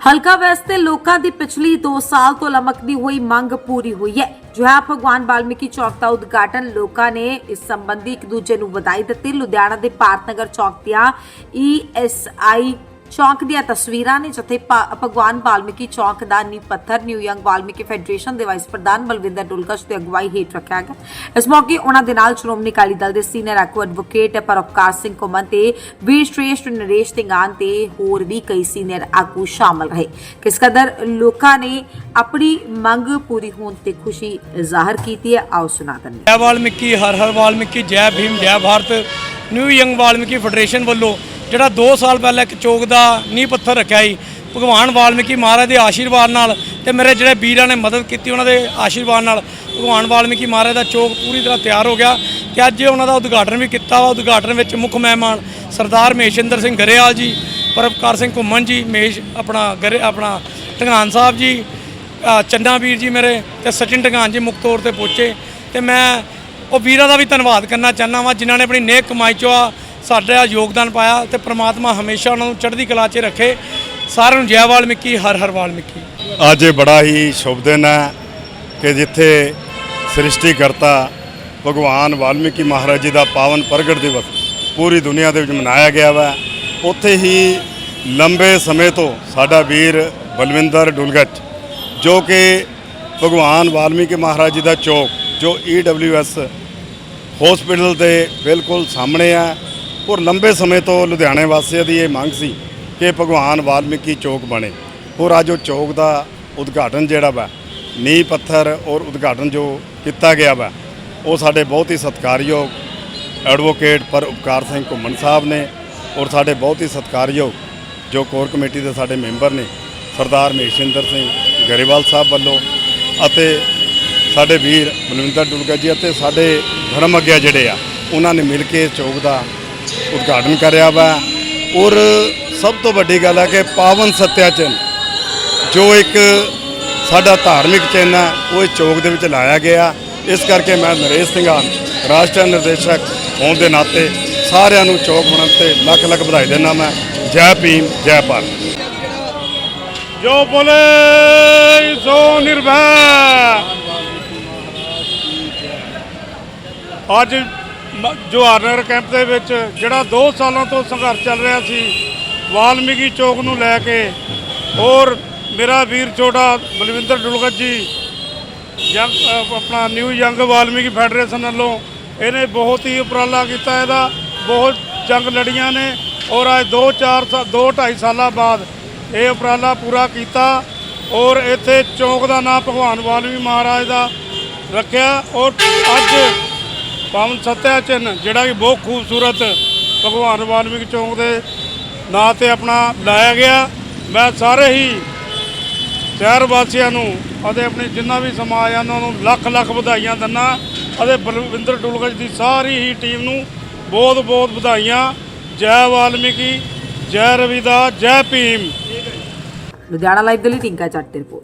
ਹਲਕਾ ਵੈਸਟ ਦੇ ਲੋਕਾਂ ਦੀ ਪਿਛਲੀ 2 ਸਾਲ ਤੋਂ ਲਮਕਦੀ ਹੋਈ ਮੰਗ ਪੂਰੀ ਹੋਈ ਹੈ। ਜੋ ਹੈ ਭਗਵਾਨ ਵਾਲਮੀਕੀ ਚੌਕ ਦਾ ਉਦਘਾਟਨ ਲੋਕਾਂ ਨੇ ਇਸ ਸੰਬੰਧੀ ਇੱਕ ਦੂਜੇ ਨੂੰ ਵਧਾਈ ਦਿੱਤੀ। ਲੁਧਿਆਣਾ ਦੇ ਭਾਰਤ ਨਗਰ ਚੌਕ ਦੀਆਂ ਈਐਸਆਈ ਚੌਕ ਦੀਆਂ ਤਸਵੀਰਾਂ ਨੇ, ਜਿੱਥੇ ਭਗਵਾਨ ਵਾਲਮੀਕੀ ਚੌਕ ਦਾ ਨੀਂਹ ਪੱਥਰ ਨਿਊ ਯੰਗ ਵਾਲਮੀਕੀ ਫੈਡਰੇਸ਼ਨ ਦੇ ਵਾਈਸ ਪ੍ਰਧਾਨ ਬਲਵਿੰਦਰ ਡੁਲਕਸ਼ ਦੀ ਅਗਵਾਈ ਹੇਠ ਰੱਖਿਆ ਗਿਆ। ਇਸ ਮੌਕੇ ਉਹਨਾਂ ਦੇ ਨਾਲ ਸ਼੍ਰੋਮਣੀ ਅਕਾਲੀ ਦਲ ਦੇ ਸੀਨੀਅਰ ਆਗੂ ਐਡਵੋਕੇਟ ਪਰਉਪਕਾਰ ਸਿੰਘ ਕੁਮਨ ਤੇ ਵੀਰ ਸ਼੍ਰੇਸ਼ਟ ਨਰੇਸ਼ ਸਿੰਘਾਨ ਤੇ ਹੋਰ ਵੀ ਕਈ ਸੀਨੀਅਰ ਆਗੂ ਸ਼ਾਮਲ ਰਹੇ। ਕਿਸ ਕਦਰ ਲੋਕਾਂ ਨੇ ਆਪਣੀ ਮੰਗ ਪੂਰੀ ਹੋਣ ਤੇ ਖੁਸ਼ੀ ਜ਼ਾਹਰ ਕੀਤੀ ਹੈ। ਆਓ ਸੁਣਾ ਦਿੰਦੇ ਜੈ ਵਾਲਮੀਕੀ ਹਰ ਹਰ ਵਾਲਮੀਕੀ ਜੈ ਭੀਮ, ਜੈ Bharat. New young Valmiki federation ਵੱਲੋਂ ਜਿਹੜਾ 2 ਸਾਲ ਪਹਿਲਾਂ ਇੱਕ ਚੌਕ ਦਾ ਨੀਂਹ ਪੱਥਰ ਰੱਖਿਆ ਸੀ, ਭਗਵਾਨ ਵਾਲਮੀਕੀ ਮਹਾਰਾਜ ਦੇ ਆਸ਼ੀਰਵਾਦ ਨਾਲ ਤੇ ਮੇਰੇ ਜਿਹੜੇ ਵੀਰਾਂ ਨੇ ਮਦਦ ਕੀਤੀ ਉਹਨਾਂ ਦੇ ਆਸ਼ੀਰਵਾਦ ਨਾਲ, ਭਗਵਾਨ ਵਾਲਮੀਕੀ ਮਹਾਰਾਜ ਦਾ ਚੌਕ ਪੂਰੀ ਤਰ੍ਹਾਂ ਤਿਆਰ ਹੋ ਗਿਆ ਤੇ ਅੱਜ ਉਹਨਾਂ ਦਾ ਉਦਘਾਟਨ ਵੀ ਕੀਤਾ ਵਾ। ਉਦਘਾਟਨ ਵਿੱਚ ਮੁੱਖ ਮਹਿਮਾਨ ਸਰਦਾਰ ਮਹੇਸ਼ਿੰਦਰ ਸਿੰਘ ਗਰੇਵਾਲ ਜੀ ਪਰਪਕਾਰ ਸਿੰਘ ਘੁੰਮਣ ਜੀ ਮਹੇਸ਼ ਆਪਣਾ ਗਰੇ ਆਪਣਾ ਢੰਗਾਨ ਸਾਹਿਬ ਜੀ ਚੰਨਾ ਵੀਰ ਜੀ ਮੇਰੇ ਤੇ ਸਚਿਨ ਢਗਾਨ ਜੀ ਮੁੱਖ ਤੌਰ ਤੇ ਪਹੁੰਚੇ ਤੇ ਮੈਂ ਉਹ ਵੀਰਾਂ ਦਾ ਵੀ ਧੰਨਵਾਦ ਕਰਨਾ ਚਾਹੁੰਦਾ ਵਾਂ, ਜਿਨ੍ਹਾਂ ਨੇ ਆਪਣੀ ਨੇਕ ਕਮਾਈ ਚੋਂ ਆ ਸਾਡਾ ਯੋਗਦਾਨ ਪਾਇਆ ਤੇ ਪ੍ਰਮਾਤਮਾ ਹਮੇਸ਼ਾ ਉਹਨਾਂ ਨੂੰ ਚੜ੍ਹਦੀ ਕਲਾ 'ਚ ਰੱਖੇ। ਸਾਰਿਆਂ ਨੂੰ ਜੈ ਵਾਲਮੀਕੀ, ਹਰ ਹਰ ਵਾਲਮੀਕੀ। ਅੱਜ ਇਹ ਬੜਾ ਹੀ ਸ਼ੁਭ ਦਿਨ ਹੈ ਕਿ ਜਿੱਥੇ ਸ੍ਰਿਸ਼ਟੀਕਰਤਾ ਭਗਵਾਨ ਵਾਲਮੀਕੀ ਮਹਾਰਾਜ ਜੀ ਦਾ ਪਾਵਨ ਪ੍ਰਗਟ ਦਿਵਸ ਪੂਰੀ ਦੁਨੀਆ ਦੇ ਵਿੱਚ ਮਨਾਇਆ ਗਿਆ ਵਾ। ਉੱਥੇ ਹੀ ਲੰਬੇ ਸਮੇਂ ਤੋਂ ਸਾਡਾ ਵੀਰ ਬਲਵਿੰਦਰ ਡੁਲਗਟ, ਜੋ ਕਿ ਭਗਵਾਨ ਵਾਲਮੀਕੀ ਮਹਾਰਾਜ ਜੀ ਦਾ ਚੌਕ, ਜੋ ਈਡਬਲਯੂਐਸ ਹਸਪੀਟਲ ਦੇ ਬਿਲਕੁਲ ਸਾਹਮਣੇ ਆ। ਔਰ ਲੰਬੇ ਸਮੇਂ ਤੋਂ ਲੁਧਿਆਣੇ ਵਾਸੀਆਂ ਦੀ ਇਹ ਮੰਗ ਸੀ ਕਿ ਭਗਵਾਨ ਵਾਲਮੀਕੀ ਚੌਕ ਬਣੇ। ਔਰ ਅੱਜ ਉਹ ਚੌਕ ਦਾ ਉਦਘਾਟਨ ਜਿਹੜਾ ਵਾ, ਨੀਂਹ ਪੱਥਰ ਔਰ ਉਦਘਾਟਨ ਜੋ ਕੀਤਾ ਗਿਆ ਵਾ, ਉਹ ਸਾਡੇ ਬਹੁਤ ਹੀ ਸਤਿਕਾਰਯੋਗ ਐਡਵੋਕੇਟ ਪਰ ਉਪਕਾਰ ਸਿੰਘ ਘੁੰਮਣ ਸਾਹਿਬ ਨੇ ਔਰ ਸਾਡੇ ਬਹੁਤ ਹੀ ਸਤਿਕਾਰਯੋਗ ਜੋ ਕੋਰ ਕਮੇਟੀ ਦੇ ਸਾਡੇ ਮੈਂਬਰ ਨੇ, ਸਰਦਾਰ ਮਹੇਸ਼ਿੰਦਰ ਸਿੰਘ ਗਰੇਵਾਲ ਸਾਹਿਬ ਵੱਲੋਂ ਅਤੇ ਸਾਡੇ ਵੀਰ ਬਲਵਿੰਦਰ ਡੁਲਗਾ ਜੀ ਅਤੇ ਸਾਡੇ ਧਰਮ ਅੱਗਿਆ ਜਿਹੜੇ ਆ, ਉਹਨਾਂ ਨੇ ਮਿਲ ਕੇ ਚੌਕ ਦਾ ਉਦਘਾਟਨ ਕਰਿਆ ਵਾ। ਔਰ ਸਭ ਤੋਂ ਵੱਡੀ ਗੱਲ ਹੈ ਕਿ ਪਾਵਨ ਸਤਿਆ ਸੱਤਿਆਚਨ ਜੋ ਇੱਕ ਸਾਡਾ ਧਾਰਮਿਕ ਚਿੰਨ੍ਹ ਹੈ ਉਹ ਇਸ ਚੌਕ ਦੇ ਵਿੱਚ ਲਾਇਆ ਗਿਆ। ਇਸ ਕਰਕੇ ਮੈਂ ਨਰੇਸ਼ ਸਿੰਘਾਂ, ਰਾਸ਼ਟਰੀ ਨਿਰਦੇਸ਼ਕ ਹੋਣ ਦੇ ਨਾਤੇ ਸਾਰਿਆਂ ਨੂੰ ਚੌਕ ਬਣਨ ਤੇ ਲੱਖ ਲੱਖ ਵਧਾਈ ਦਿੰਦਾ ਮੈਂ। ਜੈ ਭੀਮ, ਜੈ ਭਾਰਤ। ਜੋ ਬੋਲੇ, ਸੋ ਨਿਰਭੈ। ਅੱਜ ਮ- ਜਵਾਹਰ ਕੈਂਪ ਦੇ ਵਿੱਚ ਜਿਹੜਾ 2 ਸਾਲਾਂ ਤੋਂ ਸੰਘਰਸ਼ ਚੱਲ ਰਿਹਾ ਸੀ, ਵਾਲਮੀਕੀ ਚੌਕ ਨੂੰ ਲੈ ਕੇ ਔਰ ਮੇਰਾ ਵੀਰ ਛੋਟਾ ਬਲਵਿੰਦਰ ਡੁਲਗਤ ਜੀ, ਯੰਗ ਆਪਣਾ ਨਿਊ ਯੰਗ ਵਾਲਮੀਕੀ ਫੈਡਰੇਸ਼ਨ ਵੱਲੋਂ ਇਹਨੇ ਬਹੁਤ ਹੀ ਉਪਰਾਲਾ ਕੀਤਾ ਇਹਦਾ, ਬਹੁਤ ਜੰਗ ਲੜੀਆਂ ਨੇ ਔਰ ਅੱਜ 2 4 2 2.5 ਸਾਲਾਂ ਬਾਅਦ ਇਹ ਉਪਰਾਲਾ ਪੂਰਾ ਕੀਤਾ ਔਰ ਇੱਥੇ ਚੌਂਕ ਦਾ ਨਾਮ ਭਗਵਾਨ ਵਾਲਮੀ ਮਹਾਰਾਜ ਦਾ ਰੱਖਿਆ ਔਰ ਅੱਜ ਪਾਵਨ ਸਤਿਆ ਚਿੰਨ ਜਿਹੜਾ ਕਿ ਬਹੁਤ ਖੂਬਸੂਰਤ ਭਗਵਾਨ ਵਾਲਮੀਕ ਚੌਂਕ ਦੇ ਨਾਂ ਤੇ ਆਪਣਾ ਲਾਇਆ ਗਿਆ। ਮੈਂ ਸਾਰੇ ਹੀ ਸ਼ਹਿਰ ਵਾਸੀਆਂ ਨੂੰ ਅਤੇ ਆਪਣੇ ਜਿੰਨਾ ਵੀ ਸਮਾਜ ਆ, ਉਹਨਾਂ ਨੂੰ ਲੱਖ ਲੱਖ ਵਧਾਈਆਂ ਦਿੰਦਾ ਅਤੇ ਬਲਵਿੰਦਰ ਡੁਲਗਜ ਦੀ ਸਾਰੀ ਹੀ ਟੀਮ ਨੂੰ ਬਹੁਤ ਬਹੁਤ ਵਧਾਈਆਂ। ਜੈ ਵਾਲਮੀਕੀ, ਜੈ ਰਵਿਦਾਸ ਜੈ ਭੀਮ। ਲੁਧਿਆਣਾ ਲਾਈਵ ਦੇ ਲਈ ਟਿੰਕਾ ਚੱਟ ਰਿਪੋਰਟ।